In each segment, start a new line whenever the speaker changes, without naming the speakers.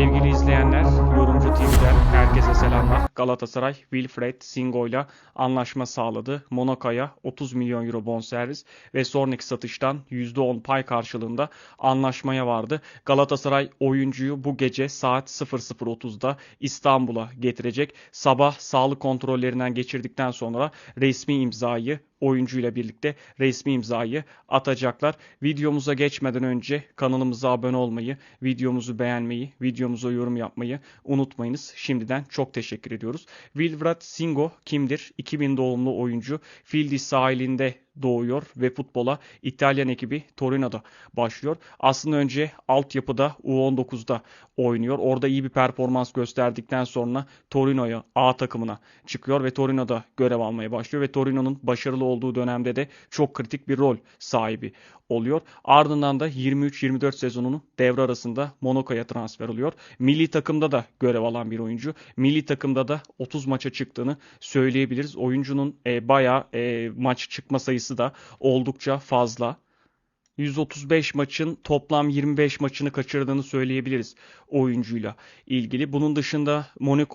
Sevgili izleyenler, Yorumcu TV'den herkese selamlar. Galatasaray, Wilfred Singo ile anlaşma sağladı. Monaco'ya 30 milyon euro bonservis ve sonraki satıştan %10 pay karşılığında anlaşmaya vardı. Galatasaray oyuncuyu bu gece saat 00.30'da İstanbul'a getirecek. Sabah sağlık kontrollerinden geçirdikten sonra resmi imzayı oyuncuyla birlikte resmi imzayı atacaklar. Videomuza geçmeden önce kanalımıza abone olmayı, videomuzu beğenmeyi, videomuza yorum yapmayı unutmayınız. Şimdiden çok teşekkür ediyoruz. Wilfred Singo kimdir? 2000 doğumlu oyuncu. Fildi sahilinde doğuyor ve futbola İtalyan ekibi Torino'da başlıyor. Aslında önce altyapıda U19'da oynuyor. Orada iyi bir performans gösterdikten sonra Torino'ya A takımına çıkıyor ve Torino'da görev almaya başlıyor ve Torino'nun başarılı olduğu dönemde de çok kritik bir rol sahibi oluyor. Ardından da 23-24 sezonunu devre arasında Monaco'ya transfer oluyor. Milli takımda da görev alan bir oyuncu. Milli takımda da 30 maça çıktığını söyleyebiliriz. Oyuncunun e, bayağı e, maç çıkma sayısı da oldukça fazla. 135 maçın toplam 25 maçını kaçırdığını söyleyebiliriz oyuncuyla ilgili. Bunun dışında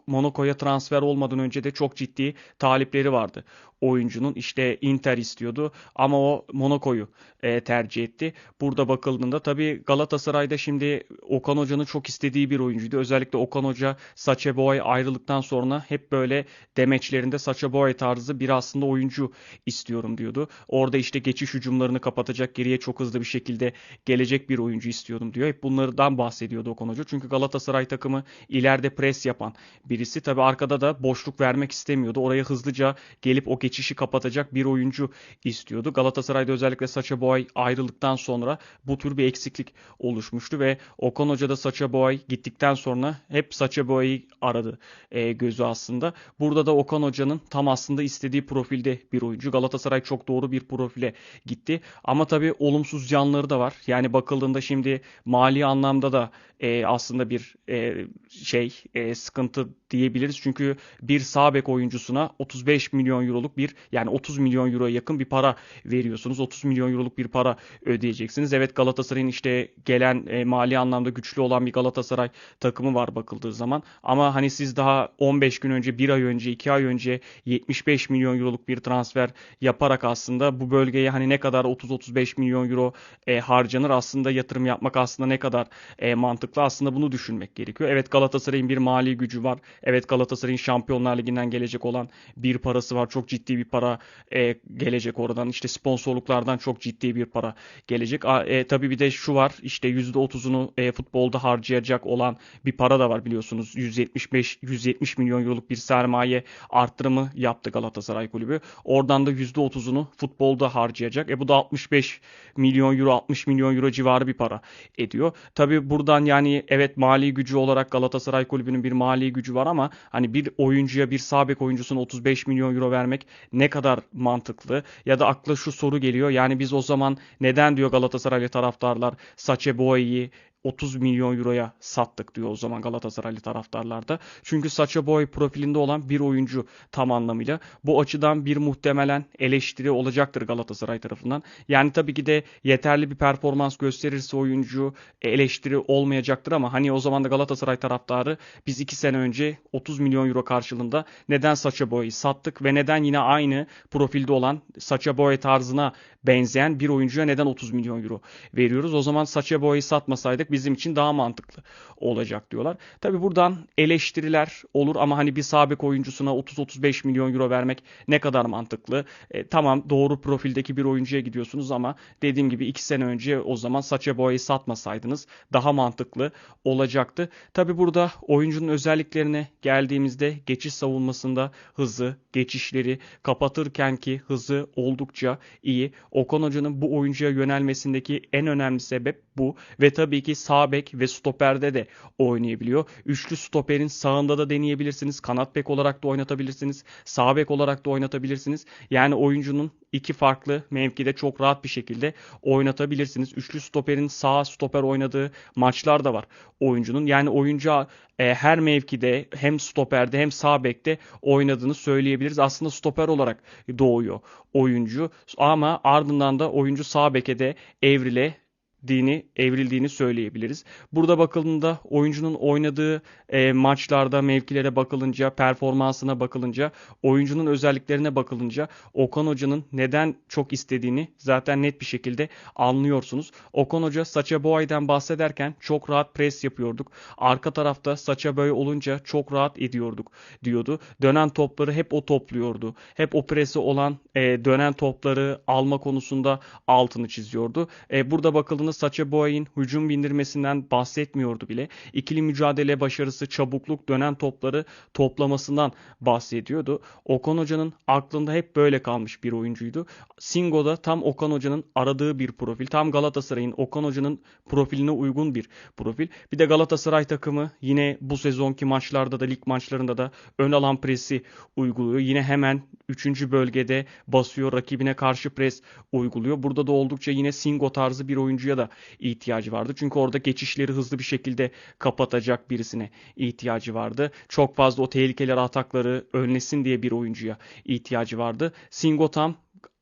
Monaco'ya transfer olmadan önce de çok ciddi talipleri vardı oyuncunun. İşte Inter istiyordu ama o Monaco'yu e, tercih etti. Burada bakıldığında tabii Galatasaray'da şimdi Okan Hoca'nın çok istediği bir oyuncuydu. Özellikle Okan Hoca Sacha Boey ayrılıktan sonra hep böyle demeçlerinde Sacha Boey tarzı bir aslında oyuncu istiyorum diyordu. Orada işte geçiş hücumlarını kapatacak geriye çok hızlı bir şekilde gelecek bir oyuncu istiyordum diyor. Hep bunlardan bahsediyordu Okan Hoca. Çünkü Galatasaray takımı ileride pres yapan birisi. Tabi arkada da boşluk vermek istemiyordu. Oraya hızlıca gelip o geçişi kapatacak bir oyuncu istiyordu. Galatasaray'da özellikle Sacha Boy ayrıldıktan sonra bu tür bir eksiklik oluşmuştu ve Okan Hoca da Sacha Boy gittikten sonra hep Sacha Boy'u aradı e, gözü aslında. Burada da Okan Hoca'nın tam aslında istediği profilde bir oyuncu. Galatasaray çok doğru bir profile gitti. Ama tabii olumsuz yanları da var. Yani bakıldığında şimdi mali anlamda da e, aslında bir e, şey e, sıkıntı diyebiliriz. Çünkü bir sağ bek oyuncusuna 35 milyon euroluk bir yani 30 milyon euroya yakın bir para veriyorsunuz. 30 milyon euroluk bir para ödeyeceksiniz. Evet Galatasaray'ın işte gelen e, mali anlamda güçlü olan bir Galatasaray takımı var bakıldığı zaman. Ama hani siz daha 15 gün önce, 1 ay önce, 2 ay önce 75 milyon euroluk bir transfer yaparak aslında bu bölgeye hani ne kadar 30-35 milyon euro e, harcanır aslında yatırım yapmak aslında ne kadar e, mantıklı aslında bunu düşünmek gerekiyor. Evet Galatasaray'ın bir mali gücü var. Evet Galatasaray'ın Şampiyonlar Ligi'nden gelecek olan bir parası var. Çok ciddi bir para e, gelecek oradan. İşte sponsorluklardan çok ciddi bir para gelecek. E, tabii bir de şu var. İşte %30'unu e, futbolda harcayacak olan bir para da var biliyorsunuz. 175 170 milyon euroluk bir sermaye arttırımı yaptı Galatasaray Kulübü. Oradan da %30'unu futbolda harcayacak. E bu da 65 milyon euro 60 milyon euro civarı bir para ediyor. Tabii buradan yani evet mali gücü olarak Galatasaray Kulübü'nün bir mali gücü var ama hani bir oyuncuya bir sabek oyuncusuna 35 milyon euro vermek ne kadar mantıklı? Ya da akla şu soru geliyor. Yani biz o zaman neden diyor Galatasaraylı taraftarlar Sache Boey'i 30 milyon euroya sattık diyor o zaman Galatasaraylı taraftarlarda. Çünkü Sacha Boy profilinde olan bir oyuncu tam anlamıyla. Bu açıdan bir muhtemelen eleştiri olacaktır Galatasaray tarafından. Yani tabii ki de yeterli bir performans gösterirse oyuncu eleştiri olmayacaktır ama hani o zaman da Galatasaray taraftarı biz 2 sene önce 30 milyon euro karşılığında neden Sacha Boy'u sattık ve neden yine aynı profilde olan Sacha Boy tarzına benzeyen bir oyuncuya neden 30 milyon euro veriyoruz? O zaman Sacha Boy'u satmasaydık bizim için daha mantıklı olacak diyorlar. Tabi buradan eleştiriler olur ama hani bir sabek oyuncusuna 30-35 milyon euro vermek ne kadar mantıklı? E, tamam doğru profildeki bir oyuncuya gidiyorsunuz ama dediğim gibi 2 sene önce o zaman Sacha Boy'u satmasaydınız daha mantıklı olacaktı. Tabi burada oyuncunun özelliklerine geldiğimizde geçiş savunmasında hızı, geçişleri kapatırken ki hızı oldukça iyi. Okan Hoca'nın bu oyuncuya yönelmesindeki en önemli sebep bu ve tabii ki sağ bek ve stoperde de oynayabiliyor. Üçlü stoperin sağında da deneyebilirsiniz. Kanat bek olarak da oynatabilirsiniz. Sağ bek olarak da oynatabilirsiniz. Yani oyuncunun iki farklı mevkide çok rahat bir şekilde oynatabilirsiniz. Üçlü stoperin sağ stoper oynadığı maçlar da var oyuncunun. Yani oyuncu e, her mevkide hem stoperde hem sağ bekte oynadığını söyleyebiliriz. Aslında stoper olarak doğuyor oyuncu ama ardından da oyuncu sağ beke evrile evrildiğini, evrildiğini söyleyebiliriz. Burada bakıldığında oyuncunun oynadığı e, maçlarda mevkilere bakılınca, performansına bakılınca, oyuncunun özelliklerine bakılınca Okan Hoca'nın neden çok istediğini zaten net bir şekilde anlıyorsunuz. Okan Hoca Saça Boy'dan bahsederken çok rahat pres yapıyorduk. Arka tarafta Saça Boy olunca çok rahat ediyorduk diyordu. Dönen topları hep o topluyordu. Hep o presi olan e, dönen topları alma konusunda altını çiziyordu. E, burada bakıldığında Saça Boy'in hücum bindirmesinden bahsetmiyordu bile. İkili mücadele başarısı, çabukluk, dönen topları toplamasından bahsediyordu. Okan Hoca'nın aklında hep böyle kalmış bir oyuncuydu. Singo da tam Okan Hoca'nın aradığı bir profil. Tam Galatasaray'ın Okan Hoca'nın profiline uygun bir profil. Bir de Galatasaray takımı yine bu sezonki maçlarda da lig maçlarında da ön alan presi uyguluyor. Yine hemen 3. bölgede basıyor rakibine karşı pres uyguluyor. Burada da oldukça yine Singo tarzı bir oyuncuya da ihtiyacı vardı. Çünkü orada geçişleri hızlı bir şekilde kapatacak birisine ihtiyacı vardı. Çok fazla o tehlikeli atakları önlesin diye bir oyuncuya ihtiyacı vardı. Singo tam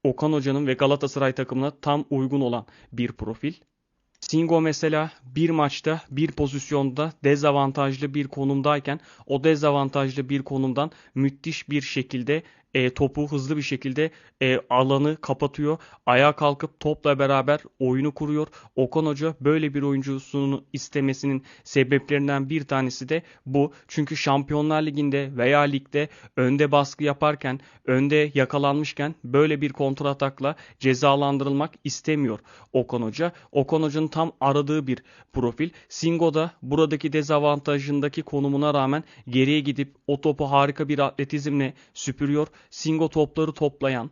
Okan Hoca'nın ve Galatasaray takımına tam uygun olan bir profil. Singo mesela bir maçta bir pozisyonda dezavantajlı bir konumdayken o dezavantajlı bir konumdan müthiş bir şekilde e, topu hızlı bir şekilde e, alanı kapatıyor. Ayağa kalkıp topla beraber oyunu kuruyor. Okan Hoca böyle bir oyuncusunu istemesinin sebeplerinden bir tanesi de bu. Çünkü Şampiyonlar Ligi'nde veya ligde önde baskı yaparken, önde yakalanmışken böyle bir kontratakla cezalandırılmak istemiyor Okan Hoca. Okan Hoca'nın tam aradığı bir profil. Singo da buradaki dezavantajındaki konumuna rağmen geriye gidip o topu harika bir atletizmle süpürüyor Singo topları toplayan,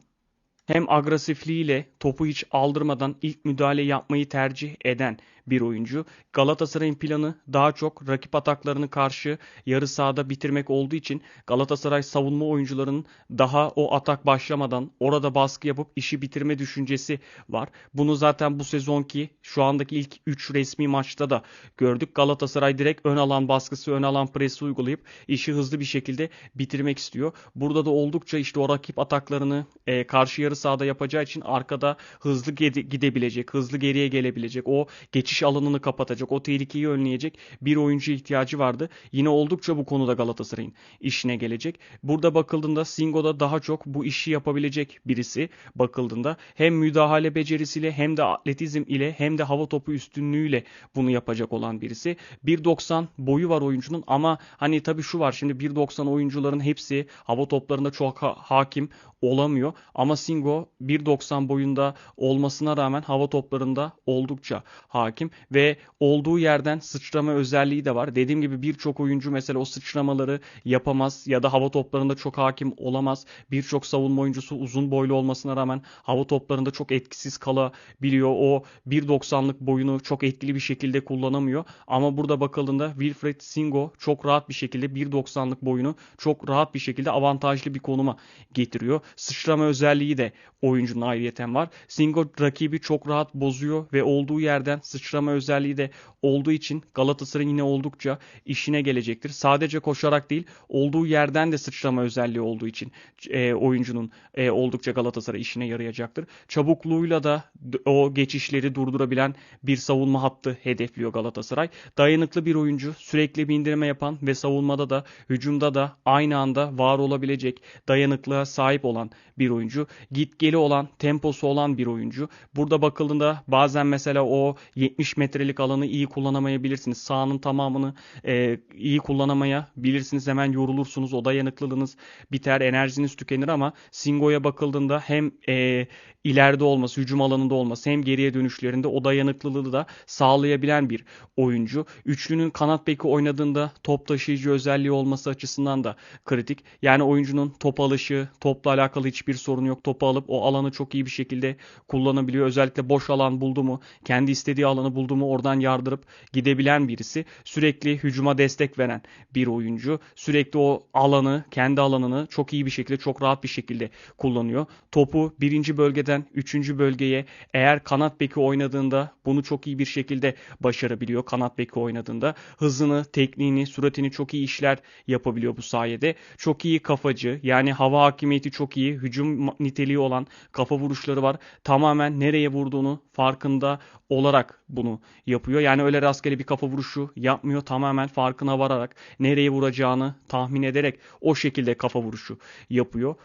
hem agresifliğiyle topu hiç aldırmadan ilk müdahale yapmayı tercih eden bir oyuncu. Galatasaray'ın planı daha çok rakip ataklarını karşı yarı sahada bitirmek olduğu için Galatasaray savunma oyuncularının daha o atak başlamadan orada baskı yapıp işi bitirme düşüncesi var. Bunu zaten bu sezonki şu andaki ilk 3 resmi maçta da gördük. Galatasaray direkt ön alan baskısı, ön alan presi uygulayıp işi hızlı bir şekilde bitirmek istiyor. Burada da oldukça işte o rakip ataklarını e, karşı yarı sahada yapacağı için arkada hızlı gidebilecek, hızlı geriye gelebilecek, o geçiş alanını kapatacak, o tehlikeyi önleyecek bir oyuncu ihtiyacı vardı. Yine oldukça bu konuda Galatasaray'ın işine gelecek. Burada bakıldığında Singo'da daha çok bu işi yapabilecek birisi bakıldığında hem müdahale becerisiyle hem de atletizm ile hem de hava topu üstünlüğüyle bunu yapacak olan birisi. 1.90 boyu var oyuncunun ama hani tabii şu var şimdi 1.90 oyuncuların hepsi hava toplarında çok ha- hakim olamıyor. Ama Singo 1.90 boyunda olmasına rağmen hava toplarında oldukça hakim ve olduğu yerden sıçrama özelliği de var. Dediğim gibi birçok oyuncu mesela o sıçramaları yapamaz ya da hava toplarında çok hakim olamaz. Birçok savunma oyuncusu uzun boylu olmasına rağmen hava toplarında çok etkisiz kalabiliyor. O 1.90'lık boyunu çok etkili bir şekilde kullanamıyor. Ama burada bakıldığında Wilfred Singo çok rahat bir şekilde 1.90'lık boyunu çok rahat bir şekilde avantajlı bir konuma getiriyor. Sıçrama özelliği de oyuncunun ayrıyeten var. Singo rakibi çok rahat bozuyor ve olduğu yerden sıçrama özelliği de olduğu için Galatasaray'ın yine oldukça işine gelecektir. Sadece koşarak değil olduğu yerden de sıçrama özelliği olduğu için e, oyuncunun e, oldukça Galatasaray işine yarayacaktır. Çabukluğuyla da o geçişleri durdurabilen bir savunma hattı hedefliyor Galatasaray. Dayanıklı bir oyuncu, sürekli bir indirme yapan ve savunmada da hücumda da aynı anda var olabilecek dayanıklığa sahip olan bir oyuncu. Git geli olan, temposu olan bir oyuncu. Burada bakıldığında bazen mesela o 70 metrelik alanı iyi kullanamayabilirsiniz. Sahanın tamamını e, iyi kullanamayabilirsiniz. Hemen yorulursunuz. O dayanıklılığınız biter, enerjiniz tükenir ama Singo'ya bakıldığında hem e, ileride olması, hücum alanında olması hem geriye dönüşlerinde o dayanıklılığı da sağlayabilen bir oyuncu. Üçlünün kanat beki oynadığında top taşıyıcı özelliği olması açısından da kritik. Yani oyuncunun top alışı, topla alakalı hiçbir sorun yok. Topu alıp o alanı çok iyi bir şekilde kullanabiliyor. Özellikle boş alan buldu mu, kendi istediği alanı buldu mu oradan yardırıp gidebilen birisi. Sürekli hücuma destek veren bir oyuncu. Sürekli o alanı, kendi alanını çok iyi bir şekilde, çok rahat bir şekilde kullanıyor. Topu birinci bölgede bölgeden 3. bölgeye eğer kanat beki oynadığında bunu çok iyi bir şekilde başarabiliyor. Kanat beki oynadığında hızını, tekniğini, süratini çok iyi işler yapabiliyor bu sayede. Çok iyi kafacı yani hava hakimiyeti çok iyi iyi hücum niteliği olan kafa vuruşları var. Tamamen nereye vurduğunu farkında olarak bunu yapıyor. Yani öyle rastgele bir kafa vuruşu yapmıyor. Tamamen farkına vararak nereye vuracağını tahmin ederek o şekilde kafa vuruşu yapıyor.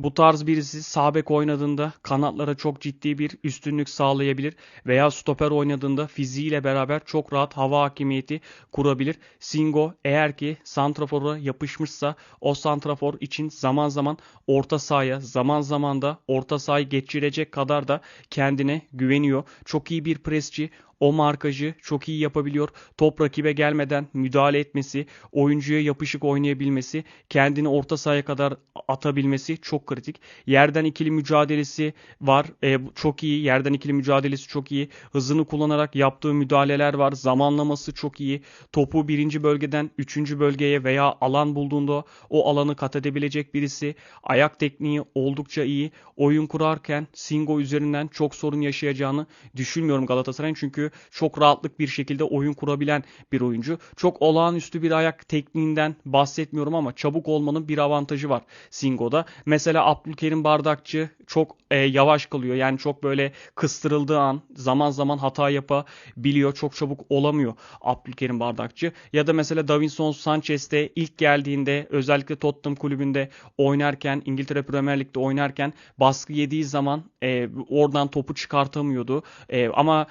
Bu tarz birisi sağ bek oynadığında kanatlara çok ciddi bir üstünlük sağlayabilir veya stoper oynadığında fiziğiyle beraber çok rahat hava hakimiyeti kurabilir. Singo eğer ki santrafora yapışmışsa o santrafor için zaman zaman orta sahaya zaman zaman da orta sahayı geçirecek kadar da kendine güveniyor. Çok iyi bir presçi o markajı çok iyi yapabiliyor. Top rakibe gelmeden müdahale etmesi, oyuncuya yapışık oynayabilmesi, kendini orta sahaya kadar atabilmesi çok kritik. Yerden ikili mücadelesi var. E, çok iyi. Yerden ikili mücadelesi çok iyi. Hızını kullanarak yaptığı müdahaleler var. Zamanlaması çok iyi. Topu birinci bölgeden üçüncü bölgeye veya alan bulduğunda o alanı kat edebilecek birisi. Ayak tekniği oldukça iyi. Oyun kurarken Singo üzerinden çok sorun yaşayacağını düşünmüyorum Galatasaray'ın. Çünkü çok rahatlık bir şekilde oyun kurabilen bir oyuncu. Çok olağanüstü bir ayak tekniğinden bahsetmiyorum ama çabuk olmanın bir avantajı var Singo'da. Mesela Abdülkerim Bardakçı çok e, yavaş kalıyor. Yani çok böyle kıstırıldığı an zaman zaman hata yapabiliyor. Çok çabuk olamıyor Abdülkerim Bardakçı. Ya da mesela Davinson Sanchez de ilk geldiğinde özellikle Tottenham kulübünde oynarken İngiltere Premier Lig'de oynarken baskı yediği zaman e, oradan topu çıkartamıyordu. E, ama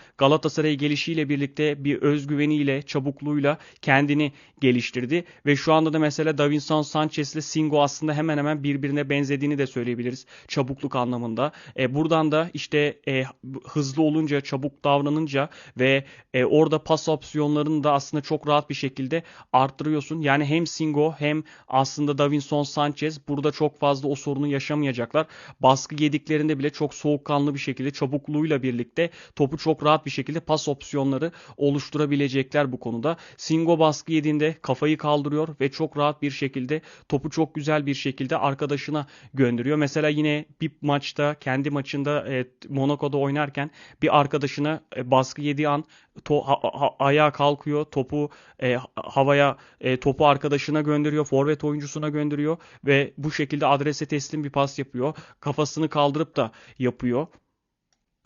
Galatasaray'a gelişiyle birlikte bir özgüveniyle, çabukluğuyla kendini geliştirdi ve şu anda da mesela Davinson Sanchez ile Singo aslında hemen hemen birbirine benzediğini de söyleyebiliriz çabukluk anlamında. E, buradan da işte e, hızlı olunca, çabuk davranınca ve e, orada pas opsiyonlarını da aslında çok rahat bir şekilde arttırıyorsun. Yani hem Singo hem aslında Davinson Sanchez burada çok fazla o sorunu yaşamayacaklar. Baskı yediklerinde bile çok soğukkanlı bir şekilde çabukluğuyla birlikte topu çok rahat bir şekilde pas opsiyonları oluşturabilecekler bu konuda. Singo baskı yediğinde kafayı kaldırıyor ve çok rahat bir şekilde topu çok güzel bir şekilde arkadaşına gönderiyor. Mesela yine bir maçta kendi maçında e, Monaco'da oynarken bir arkadaşına e, baskı yediği an to, ha, ha, ayağa kalkıyor. Topu e, havaya e, topu arkadaşına gönderiyor. Forvet oyuncusuna gönderiyor ve bu şekilde adrese teslim bir pas yapıyor. Kafasını kaldırıp da yapıyor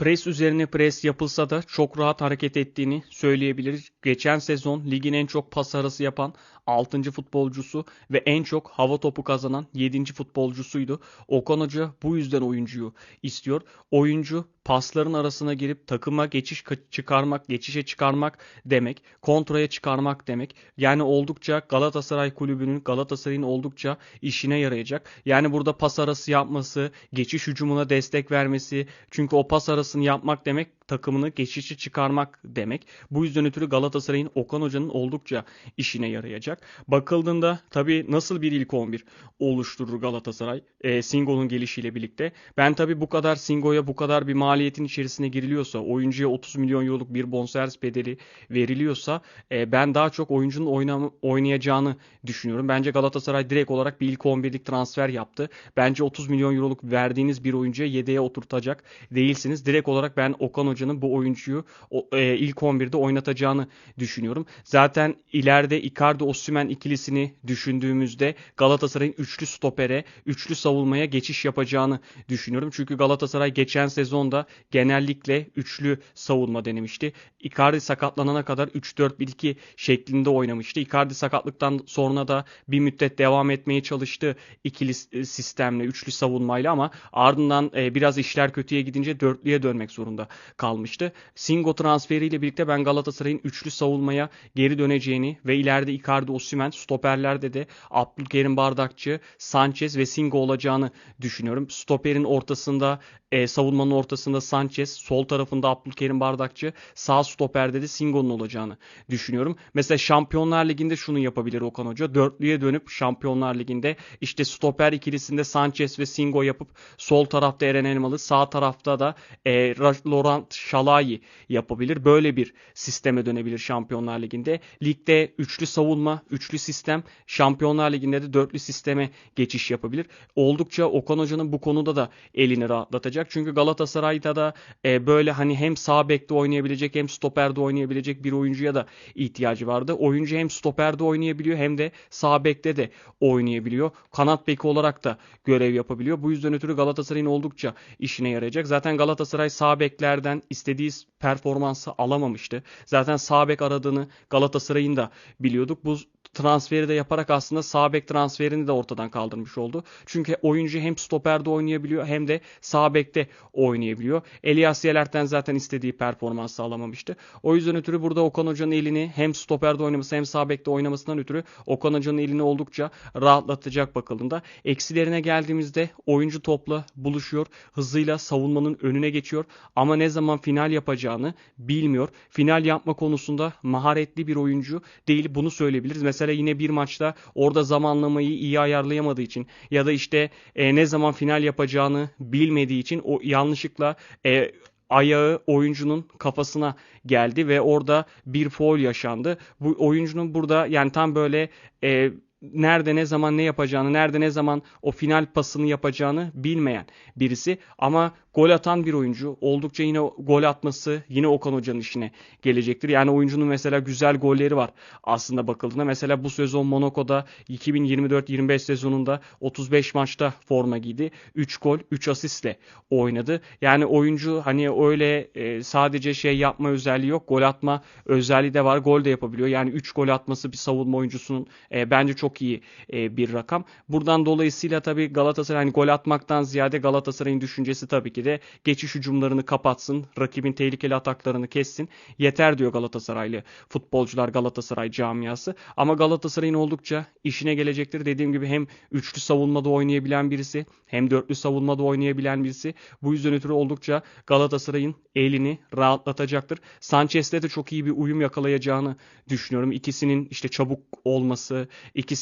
pres üzerine pres yapılsa da çok rahat hareket ettiğini söyleyebiliriz. Geçen sezon ligin en çok pas arası yapan 6. futbolcusu ve en çok hava topu kazanan 7. futbolcusuydu. Okan Hoca bu yüzden oyuncuyu istiyor. Oyuncu pasların arasına girip takıma geçiş çıkarmak, geçişe çıkarmak demek, kontraya çıkarmak demek. Yani oldukça Galatasaray kulübünün, Galatasaray'ın oldukça işine yarayacak. Yani burada pas arası yapması, geçiş hücumuna destek vermesi. Çünkü o pas arasını yapmak demek takımını geçişi çıkarmak demek. Bu yüzden ötürü Galatasaray'ın Okan Hoca'nın oldukça işine yarayacak. Bakıldığında tabii nasıl bir ilk 11 oluşturur Galatasaray e, Singo'nun gelişiyle birlikte. Ben tabii bu kadar Singo'ya bu kadar bir maliyetin içerisine giriliyorsa, oyuncuya 30 milyon euroluk bir bonservis bedeli veriliyorsa e, ben daha çok oyuncunun oynam oynayacağını düşünüyorum. Bence Galatasaray direkt olarak bir ilk 11'lik transfer yaptı. Bence 30 milyon euroluk verdiğiniz bir oyuncuya yedeğe oturtacak değilsiniz. Direkt olarak ben Okan Hoca'nın bu oyuncuyu e, ilk 11'de oynatacağını düşünüyorum. Zaten ileride Icardi Osimhen ikilisini düşündüğümüzde Galatasaray'ın üçlü stopere, üçlü savunmaya geçiş yapacağını düşünüyorum. Çünkü Galatasaray geçen sezonda genellikle üçlü savunma denemişti. Icardi sakatlanana kadar 3-4-1-2 şeklinde oynamıştı. Icardi sakatlıktan sonra da bir müddet devam etmeye çalıştı ikili sistemle, üçlü savunmayla ama ardından e, biraz işler kötüye gidince dörtlüye dönmek zorunda kalmıştı. Singo transferiyle birlikte ben Galatasaray'ın üçlü savunmaya geri döneceğini ve ileride Icardi, Osimhen, stoperlerde de Abdülkerim Bardakçı, Sanchez ve Singo olacağını düşünüyorum. Stoperin ortasında e, savunmanın ortasında Sanchez, sol tarafında Abdülkerim Bardakçı, sağ stoperde de Singo'nun olacağını düşünüyorum. Mesela Şampiyonlar Ligi'nde şunu yapabilir Okan Hoca. Dörtlüye dönüp Şampiyonlar Ligi'nde işte stoper ikilisinde Sanchez ve Singo yapıp sol tarafta Eren Elmalı, sağ tarafta da e, Laurent Şalai yapabilir. Böyle bir sisteme dönebilir Şampiyonlar Ligi'nde. Ligde üçlü savunma, üçlü sistem. Şampiyonlar Ligi'nde de dörtlü sisteme geçiş yapabilir. Oldukça Okan Hoca'nın bu konuda da elini rahatlatacak. Çünkü Galatasaray'da da e, böyle hani hem sağ bekte oynayabilecek hem stoperde oynayabilecek bir oyuncuya da ihtiyacı vardı. Oyuncu hem stoperde oynayabiliyor hem de sağ bekte de oynayabiliyor. Kanat beki olarak da görev yapabiliyor. Bu yüzden ötürü Galatasaray'ın oldukça işine yarayacak. Zaten Galatasaray sağ beklerden istediği performansı alamamıştı. Zaten sağ bek aradığını Galatasaray'ın da biliyorduk. Bu transferi de yaparak aslında sağ bek transferini de ortadan kaldırmış oldu. Çünkü oyuncu hem stoperde oynayabiliyor hem de sağ bekte oynayabiliyor. Elias Yelert'ten zaten istediği performansı alamamıştı. O yüzden ötürü burada Okan Hoca'nın elini hem stoperde oynaması hem sağ bekte oynamasından ötürü Okan Hoca'nın elini oldukça rahatlatacak bakıldığında. Eksilerine geldiğimizde oyuncu topla buluşuyor. Hızıyla savunmanın önüne geçiyor. Ama ne zaman final yapacağını bilmiyor. Final yapma konusunda maharetli bir oyuncu değil. Bunu söyleyebiliriz. Mesela yine bir maçta orada zamanlamayı iyi ayarlayamadığı için ya da işte e, ne zaman final yapacağını bilmediği için o yanlışlıkla e, ayağı oyuncunun kafasına geldi ve orada bir foul yaşandı. Bu oyuncunun burada yani tam böyle e, nerede ne zaman ne yapacağını, nerede ne zaman o final pasını yapacağını bilmeyen birisi ama gol atan bir oyuncu. Oldukça yine gol atması yine Okan Hoca'nın işine gelecektir. Yani oyuncunun mesela güzel golleri var aslında bakıldığında. Mesela bu sezon Monaco'da 2024-25 sezonunda 35 maçta forma giydi. 3 gol, 3 asistle oynadı. Yani oyuncu hani öyle e, sadece şey yapma özelliği yok. Gol atma özelliği de var. Gol de yapabiliyor. Yani 3 gol atması bir savunma oyuncusunun e, bence çok iyi e, bir rakam. Buradan dolayısıyla tabii Galatasaray hani gol atmaktan ziyade Galatasaray'ın düşüncesi tabii ki de geçiş hücumlarını kapatsın, rakibin tehlikeli ataklarını kessin. Yeter diyor Galatasaraylı futbolcular Galatasaray camiası. Ama Galatasaray'ın oldukça işine gelecektir. Dediğim gibi hem üçlü savunmada oynayabilen birisi hem dörtlü savunmada oynayabilen birisi. Bu yüzden ötürü oldukça Galatasaray'ın elini rahatlatacaktır. Sanchez'le de çok iyi bir uyum yakalayacağını düşünüyorum. İkisinin işte çabuk olması,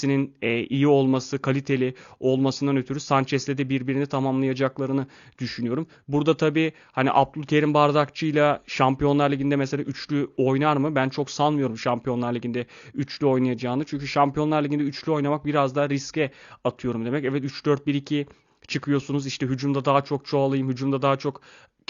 ikisinin e, iyi olması, kaliteli olmasından ötürü Sanchez'le de birbirini tamamlayacaklarını düşünüyorum. Burada tabii hani Abdülkerim Bardakçı ile Şampiyonlar Ligi'nde mesela üçlü oynar mı? Ben çok sanmıyorum Şampiyonlar Ligi'nde üçlü oynayacağını. Çünkü Şampiyonlar Ligi'nde üçlü oynamak biraz daha riske atıyorum demek. Evet 3-4-1-2 çıkıyorsunuz işte hücumda daha çok çoğalayım, hücumda daha çok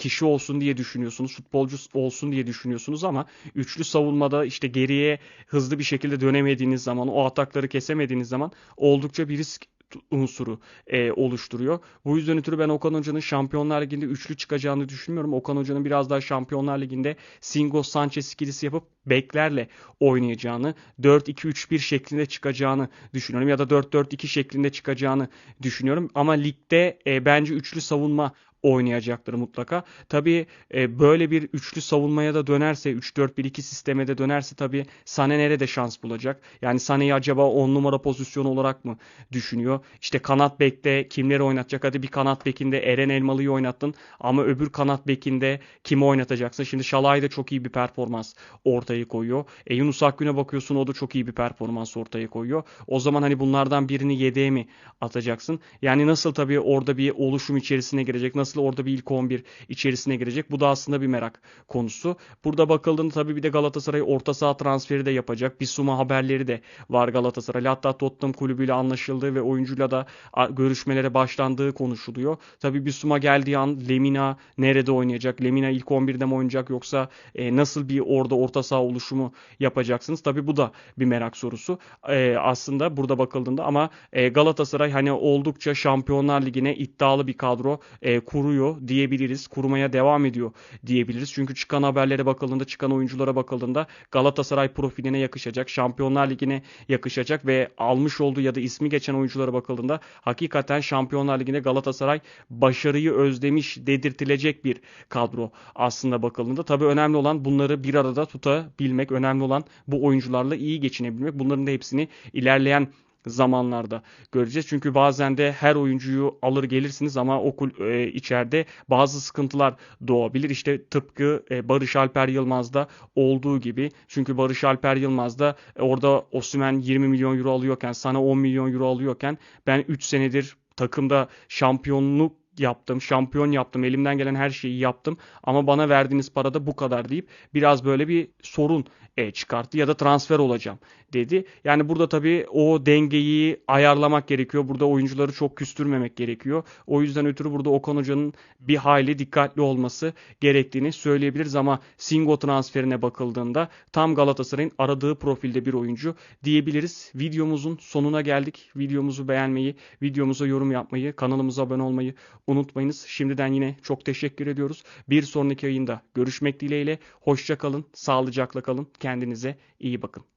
kişi olsun diye düşünüyorsunuz, futbolcu olsun diye düşünüyorsunuz ama üçlü savunmada işte geriye hızlı bir şekilde dönemediğiniz zaman, o atakları kesemediğiniz zaman oldukça bir risk unsuru e, oluşturuyor. Bu yüzden ötürü ben Okan Hoca'nın Şampiyonlar Ligi'nde üçlü çıkacağını düşünmüyorum. Okan Hoca'nın biraz daha Şampiyonlar Ligi'nde Singo Sanchez ikilisi yapıp beklerle oynayacağını, 4-2-3-1 şeklinde çıkacağını düşünüyorum ya da 4-4-2 şeklinde çıkacağını düşünüyorum. Ama ligde e, bence üçlü savunma oynayacaktır mutlaka. Tabii e, böyle bir üçlü savunmaya da dönerse 3-4-1-2 sisteme de dönerse tabii Sane nerede şans bulacak? Yani Sane'yi acaba 10 numara pozisyonu olarak mı düşünüyor? İşte kanat bekte kimleri oynatacak? Hadi bir kanat bekinde Eren Elmalı'yı oynattın ama öbür kanat bekinde kimi oynatacaksın? Şimdi Şalay da çok iyi bir performans ortaya koyuyor. E, Yunus Akgün'e bakıyorsun o da çok iyi bir performans ortaya koyuyor. O zaman hani bunlardan birini yedeğe mi atacaksın? Yani nasıl tabii orada bir oluşum içerisine girecek? Nasıl nasıl orada bir ilk 11 içerisine girecek? Bu da aslında bir merak konusu. Burada bakıldığında tabii bir de Galatasaray orta saha transferi de yapacak. Bir Suma haberleri de var Galatasaray. Hatta Tottenham kulübüyle anlaşıldığı ve oyuncuyla da görüşmelere başlandığı konuşuluyor. Tabii bir Suma geldiği an Lemina nerede oynayacak? Lemina ilk 11'de mi oynayacak yoksa e, nasıl bir orada orta saha oluşumu yapacaksınız? Tabii bu da bir merak sorusu. E, aslında burada bakıldığında ama e, Galatasaray hani oldukça Şampiyonlar Ligi'ne iddialı bir kadro e, kur kuruyor diyebiliriz. Kurmaya devam ediyor diyebiliriz. Çünkü çıkan haberlere bakıldığında, çıkan oyunculara bakıldığında Galatasaray profiline yakışacak, Şampiyonlar Ligi'ne yakışacak ve almış olduğu ya da ismi geçen oyunculara bakıldığında hakikaten Şampiyonlar Ligi'nde Galatasaray başarıyı özlemiş dedirtilecek bir kadro aslında bakıldığında. Tabii önemli olan bunları bir arada tutabilmek, önemli olan bu oyuncularla iyi geçinebilmek. Bunların da hepsini ilerleyen zamanlarda göreceğiz. Çünkü bazen de her oyuncuyu alır gelirsiniz ama okul e, içeride bazı sıkıntılar doğabilir. İşte tıpkı e, Barış Alper Yılmaz'da olduğu gibi. Çünkü Barış Alper Yılmaz'da e, orada Osman 20 milyon euro alıyorken sana 10 milyon euro alıyorken ben 3 senedir takımda şampiyonluk yaptım, şampiyon yaptım, elimden gelen her şeyi yaptım ama bana verdiğiniz para da bu kadar deyip biraz böyle bir sorun e, çıkarttı ya da transfer olacağım dedi. Yani burada tabii o dengeyi ayarlamak gerekiyor. Burada oyuncuları çok küstürmemek gerekiyor. O yüzden ötürü burada Okan Hoca'nın bir hayli dikkatli olması gerektiğini söyleyebiliriz ama Singo transferine bakıldığında tam Galatasaray'ın aradığı profilde bir oyuncu diyebiliriz. Videomuzun sonuna geldik. Videomuzu beğenmeyi, videomuza yorum yapmayı, kanalımıza abone olmayı unutmayınız. Şimdiden yine çok teşekkür ediyoruz. Bir sonraki yayında görüşmek dileğiyle. Hoşça kalın, sağlıcakla kalın. Kendinize iyi bakın.